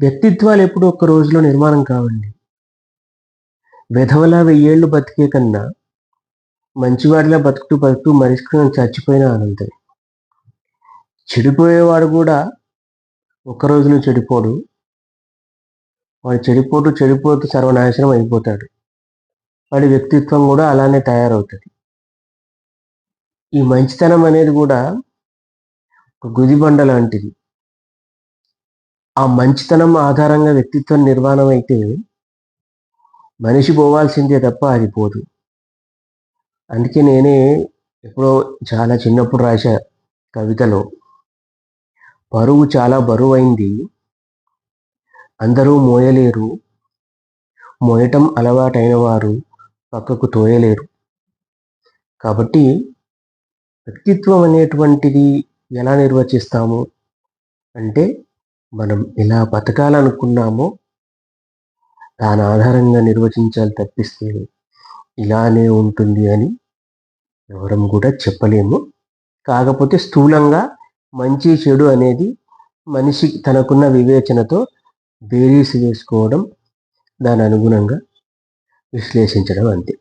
వ్యక్తిత్వాలు ఎప్పుడు ఒక్క రోజులో నిర్మాణం కావండి. వెధవలా వెయ్యేళ్ళు బతికే కన్నా మంచివాడిలా బతుకుతూ బతుకుతూ మనిషికి చచ్చిపోయినా ఆనందం చెడిపోయేవాడు కూడా ఒక్క రోజులో చెడిపోడు. వాడు చెడిపోతూ చెడిపోతూ సర్వనాశనం అయిపోతాడు. వాడి వ్యక్తిత్వం కూడా అలానే తయారవుతుంది. ఈ మంచితనం అనేది కూడా ఒక గుదిబండ లాంటిది. ఆ మంచితనం ఆధారంగా వ్యక్తిత్వం నిర్మాణం అయితే మనిషి పోవాల్సిందే తప్ప అది పోదు. అందుకే నేనే ఎప్పుడో చాలా చిన్నప్పుడు రాసా కవితలో బరువు చాలా బరువైంది అందరూ మోయలేరు మోయటం అలవాటైన వారు పక్కకు తోయలేరు. కాబట్టి వ్యక్తిత్వం అనేటువంటిది ఎలా నిర్వచిస్తాము అంటే మనం ఎలా బతకాలనుకున్నామో దాని ఆధారంగా నిర్వచించాలి తప్పిస్తే ఇలానే ఉంటుంది అని ఎవరం కూడా చెప్పలేము. కాకపోతే స్థూలంగా మంచి చెడు అనేది మనిషి తనకున్న వివేచనతో బేరీస్ వేసుకోవడం దాని అనుగుణంగా విశ్లేషించడం అంతే.